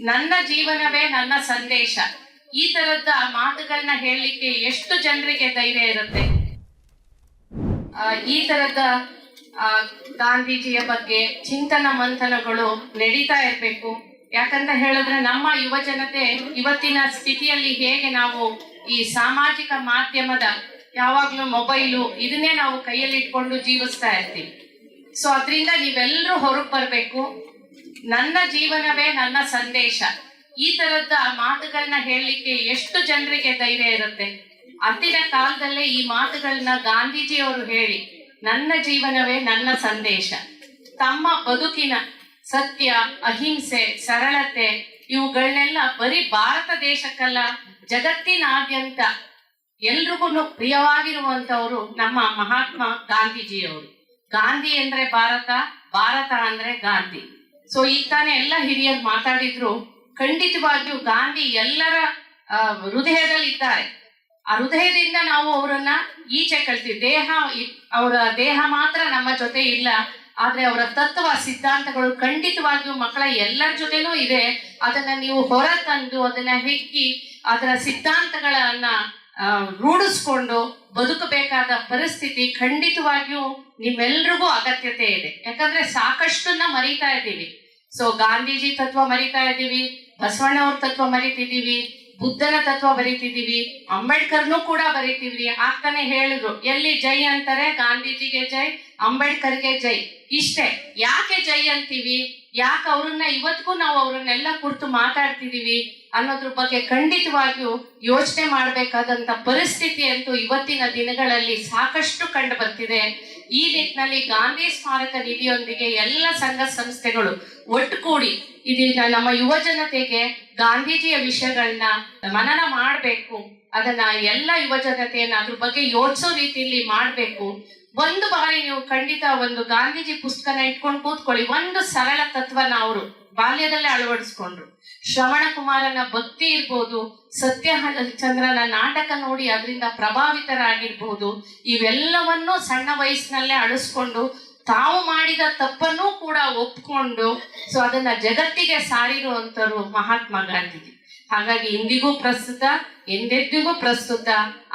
ನನ್ನ ಜೀವನವೇ ನನ್ನ ಸಂದೇಶ. ಈ ತರದ ಮಾತುಗಳನ್ನ ಹೇಳಲಿಕ್ಕೆ ಎಷ್ಟು ಜನರಿಗೆ ಧೈರ್ಯ ಇರುತ್ತೆ? ಈ ತರದ ಗಾಂಧೀಜಿಯ ಬಗ್ಗೆ ಚಿಂತನ ಮಂಥನಗಳು ನಡೀತಾ ಇರಬೇಕು. ಯಾಕಂತ ಹೇಳಿದ್ರೆ ನಮ್ಮ ಯುವ ಜನತೆ ಇವತ್ತಿನ ಸ್ಥಿತಿಯಲ್ಲಿ ಹೇಗೆ ನಾವು ಈ ಸಾಮಾಜಿಕ ಮಾಧ್ಯಮದ ಯಾವಾಗ್ಲೂ ಮೊಬೈಲು ಇದನ್ನೇ ನಾವು ಕೈಯಲ್ಲಿ ಇಟ್ಕೊಂಡು ಜೀವಿಸ್ತಾ ಇರ್ತೀವಿ. ಸೊ, ಅದರಿಂದ ನೀವೆಲ್ಲರೂ ಹೊರಗೆ ಬರಬೇಕು. ನನ್ನ ಜೀವನವೇ ನನ್ನ ಸಂದೇಶ. ಈ ತರದ ಮಾತುಗಳನ್ನ ಹೇಳಲಿಕ್ಕೆ ಎಷ್ಟು ಜನರಿಗೆ ಧೈರ್ಯ ಇರುತ್ತೆ? ಅಂದಿನ ಕಾಲದಲ್ಲೇ ಈ ಮಾತುಗಳನ್ನ ಗಾಂಧೀಜಿಯವರು ಹೇಳಿ, ನನ್ನ ಜೀವನವೇ ನನ್ನ ಸಂದೇಶ. ತಮ್ಮ ಬದುಕಿನ ಸತ್ಯ, ಅಹಿಂಸೆ, ಸರಳತೆ ಇವುಗಳನ್ನೆಲ್ಲ ಬರೀ ಭಾರತ ದೇಶಕ್ಕಲ್ಲ, ಜಗತ್ತಿನಾದ್ಯಂತ ಎಲ್ರಿಗೂ ಪ್ರಿಯವಾಗಿರುವಂತವರು ನಮ್ಮ ಮಹಾತ್ಮ ಗಾಂಧೀಜಿಯವರು. ಗಾಂಧಿ ಅಂದ್ರೆ ಭಾರತ ಭಾರತ ಅಂದ್ರೆ ಗಾಂಧಿ. ಸೊ ಈಗ ತಾನೇ ಎಲ್ಲ ಹಿರಿಯರು ಮಾತಾಡಿದ್ರು. ಖಂಡಿತವಾಗಿಯೂ ಗಾಂಧಿ ಎಲ್ಲರ ಹೃದಯದಲ್ಲಿ ಇದ್ದಾರೆ ಆ ಹೃದಯದಿಂದ ನಾವು ಅವರನ್ನ ಈಚೆ ಕಳ್ತೀವಿ ದೇಹ ಅವರ ದೇಹ ಮಾತ್ರ ನಮ್ಮ ಜೊತೆ ಇಲ್ಲ. ಆದ್ರೆ ಅವರ ತತ್ವ, ಸಿದ್ಧಾಂತಗಳು ಖಂಡಿತವಾಗಿಯೂ ಮಕ್ಕಳ ಎಲ್ಲರ ಜೊತೆನೂ ಇದೆ. ಅದನ್ನ ನೀವು ಹೊರ ತಂದು ಅದನ್ನ ಹೆಕ್ಕಿ, ಅದರ ಸಿದ್ಧಾಂತಗಳನ್ನ ರೂಢಿಸ್ಕೊಂಡು ಬದುಕಬೇಕಾದ ಪರಿಸ್ಥಿತಿ ಖಂಡಿತವಾಗಿಯೂ ನಿಮ್ಮೆಲ್ರಿಗೂ ಅಗತ್ಯತೆ ಇದೆ. ಯಾಕಂದ್ರೆ ಸಾಕಷ್ಟನ್ನ ಮರಿತಾ ಇದ್ದೀವಿ. ಸೊ ಗಾಂಧೀಜಿ ತತ್ವ ಮರಿತಾ ಇದ್ದೀವಿ, ಬಸವಣ್ಣವ್ರ ತತ್ವ ಮರಿತಿದ್ದೀವಿ, ಬುದ್ಧನ ತತ್ವ ಬರಿತಿದ್ದೀವಿ, ಅಂಬೇಡ್ಕರ್ನು ಕೂಡ ಬರಿತೀವಿ ಆಗ್ತಾನೆ ಹೇಳಿದ್ರು, ಎಲ್ಲಿ ಜೈ ಅಂತಾರೆ, ಗಾಂಧೀಜಿಗೆ ಜೈ, ಅಂಬೇಡ್ಕರ್ಗೆ ಜೈ. ಇಷ್ಟೇ, ಯಾಕೆ ಜೈ ಅಂತೀವಿ? ಯಾಕೆ ಅವ್ರನ್ನ ಇವತ್ತಿಗೂ ನಾವು ಅವ್ರನ್ನೆಲ್ಲ ಕುರ್ತು ಮಾತಾಡ್ತಿದೀವಿ ಅನ್ನೋದ್ರ ಬಗ್ಗೆ ಖಂಡಿತವಾಗಿಯೂ ಯೋಚನೆ ಮಾಡಬೇಕಾದಂತ ಪರಿಸ್ಥಿತಿ ಅಂತೂ ಇವತ್ತಿನ ದಿನಗಳಲ್ಲಿ ಸಾಕಷ್ಟು ಕಂಡು ಬರ್ತಿದೆ. ಈ ನಿಟ್ಟಿನಲ್ಲಿ ಗಾಂಧಿ ಸ್ಮಾರಕ ನಿಧಿಯೊಂದಿಗೆ ಎಲ್ಲ ಸಂಘ ಸಂಸ್ಥೆಗಳು ಒಟ್ಟುಗೂಡಿ ಇದೀಗ ನಮ್ಮ ಯುವ ಜನತೆಗೆ ಗಾಂಧೀಜಿಯ ವಿಷಯಗಳನ್ನ ಮನನ ಮಾಡಬೇಕು. ಅದನ್ನ ಎಲ್ಲ ಯುವ ಜನತೆಯನ್ನ ಅದ್ರ ಬಗ್ಗೆ ಯೋಚಿಸೋ ರೀತಿಯಲ್ಲಿ ಮಾಡಬೇಕು. ಒಂದು ಬಾರಿ ನೀವು ಖಂಡಿತ ಒಂದು ಗಾಂಧೀಜಿ ಪುಸ್ತಕನ ಇಟ್ಕೊಂಡು ಕೂತ್ಕೊಳ್ಳಿ. ಒಂದು ಸರಳ ತತ್ವನ ಅವರು ಬಾಲ್ಯದಲ್ಲೇ ಅಳವಡಿಸ್ಕೊಂಡ್ರು. ಶ್ರವಣ ಕುಮಾರನ ಭಕ್ತಿ ಇರ್ಬೋದು, ಸತ್ಯ ಚಂದ್ರನ ನಾಟಕ ನೋಡಿ ಅದರಿಂದ ಪ್ರಭಾವಿತರಾಗಿರ್ಬೋದು, ಇವೆಲ್ಲವನ್ನೂ ಸಣ್ಣ ವಯಸ್ಸಿನಲ್ಲೇ ಅಳಿಸ್ಕೊಂಡು ತಾವು ಮಾಡಿದ ತಪ್ಪನ್ನೂ ಕೂಡ ಒಪ್ಕೊಂಡು, ಸೊ ಅದನ್ನ ಜಗತ್ತಿಗೆ ಸಾರಿರುವಂತರು ಮಹಾತ್ಮ ಗಾಂಧೀಜಿ. ಹಾಗಾಗಿ ಇಂದಿಗೂ ಪ್ರಸ್ತುತ, ಎಂದೆಂದಿಗೂ ಪ್ರಸ್ತುತ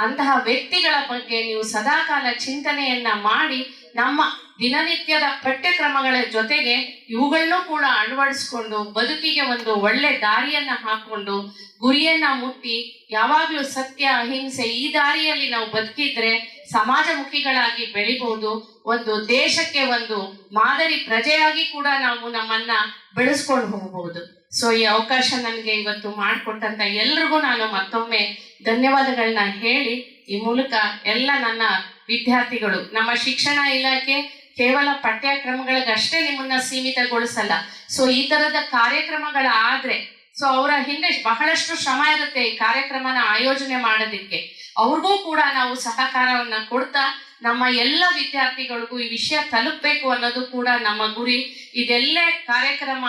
ಅಂತಹ ವ್ಯಕ್ತಿಗಳ ಬಗ್ಗೆ ನೀವು ಸದಾಕಾಲ ಚಿಂತನೆಯನ್ನ ಮಾಡಿ ನಮ್ಮ ದಿನನಿತ್ಯದ ಪಠ್ಯಕ್ರಮಗಳ ಜೊತೆಗೆ ಇವುಗಳನ್ನು ಕೂಡ ಅಳವಡಿಸ್ಕೊಂಡು ಬದುಕಿಗೆ ಒಂದು ಒಳ್ಳೆ ದಾರಿಯನ್ನ ಹಾಕೊಂಡು ಗುರಿಯನ್ನ ಮುಟ್ಟಿ ಯಾವಾಗ್ಲೂ ಸತ್ಯ, ಅಹಿಂಸೆ ಈ ದಾರಿಯಲ್ಲಿ ನಾವು ಬದುಕಿದ್ರೆ ಸಮಾಜಮುಖಿಗಳಾಗಿ ಬೆಳಿಬಹುದು. ಒಂದು ದೇಶಕ್ಕೆ ಒಂದು ಮಾದರಿ ಪ್ರಜೆಯಾಗಿ ಕೂಡ ನಾವು ನಮ್ಮನ್ನ ಬೆಳೆಸ್ಕೊಂಡು ಹೋಗಬಹುದು ಸೊ ಈ ಅವಕಾಶ ನನಗೆ ಇವತ್ತು ಮಾಡಿಕೊಟ್ಟಂತ ಎಲ್ರಿಗೂ ನಾನು ಮತ್ತೊಮ್ಮೆ ಧನ್ಯವಾದಗಳನ್ನ ಹೇಳಿ, ಈ ಮೂಲಕ ಎಲ್ಲ ನನ್ನ ವಿದ್ಯಾರ್ಥಿಗಳು, ನಮ್ಮ ಶಿಕ್ಷಣ ಇಲಾಖೆ ಕೇವಲ ಪಠ್ಯಕ್ರಮಗಳಿಗಷ್ಟೇ ನಿಮ್ಮನ್ನ ಸೀಮಿತಗೊಳಿಸಲ್ಲ. ಸೊ ಈ ತರದ ಕಾರ್ಯಕ್ರಮಗಳ ಆದ್ರೆ ಸೊ ಅವರ ಹಿಂದೆ ಬಹಳಷ್ಟು ಶ್ರಮ ಇರುತ್ತೆ ಈ ಕಾರ್ಯಕ್ರಮನ ಆಯೋಜನೆ ಮಾಡೋದಕ್ಕೆ. ಅವ್ರಿಗೂ ಕೂಡ ನಾವು ಸಹಕಾರವನ್ನ ಕೊಡ್ತಾ, ನಮ್ಮ ಎಲ್ಲ ವಿದ್ಯಾರ್ಥಿಗಳಿಗೂ ಈ ವಿಷಯ ತಲುಪಬೇಕು ಅನ್ನೋದು ಕೂಡ ನಮ್ಮ ಗುರಿ. ಇದೆಲ್ಲೇ ಕಾರ್ಯಕ್ರಮ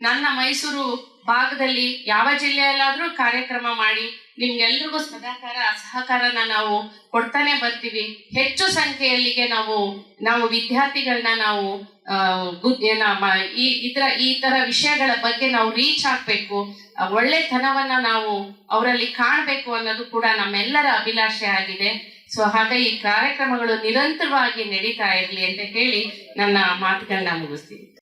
ನನ್ನ ಮೈಸೂರು ಭಾಗದಲ್ಲಿ ಯಾವ ಜಿಲ್ಲೆಯಲ್ಲಾದ್ರೂ ಕಾರ್ಯಕ್ರಮ ಮಾಡಿ ನಿಮ್ಗೆಲ್ರಿಗೂ ಸದಾಕಾರ ಸಹಕಾರನ ನಾವು ಕೊಡ್ತಾನೆ ಬರ್ತೀವಿ. ಹೆಚ್ಚು ಸಂಖ್ಯೆಯಲ್ಲಿಗೆ ನಾವು ನಾವು ವಿದ್ಯಾರ್ಥಿಗಳನ್ನ ನಾವು ಈ ಇತರ ಈ ತರ ವಿಷಯಗಳ ಬಗ್ಗೆ ನಾವು ರೀಚ್ ಆಗ್ಬೇಕು. ಒಳ್ಳೆ ಒಳ್ಳೆತನವನ್ನ ನಾವು ಅವರಲ್ಲಿ ಕಾಣಬೇಕು ಅನ್ನೋದು ಕೂಡ ನಮ್ಮೆಲ್ಲರ ಅಭಿಲಾಷೆ ಆಗಿದೆ. ಸೊ, ಹಾಗೆ ಈ ಕಾರ್ಯಕ್ರಮಗಳು ನಿರಂತರವಾಗಿ ನಡೀತಾ ಇರ್ಲಿ ಅಂತ ಹೇಳಿ ನನ್ನ ಮಾತುಗಳನ್ನ ಮುಗಿಸ್ತೀನಿ.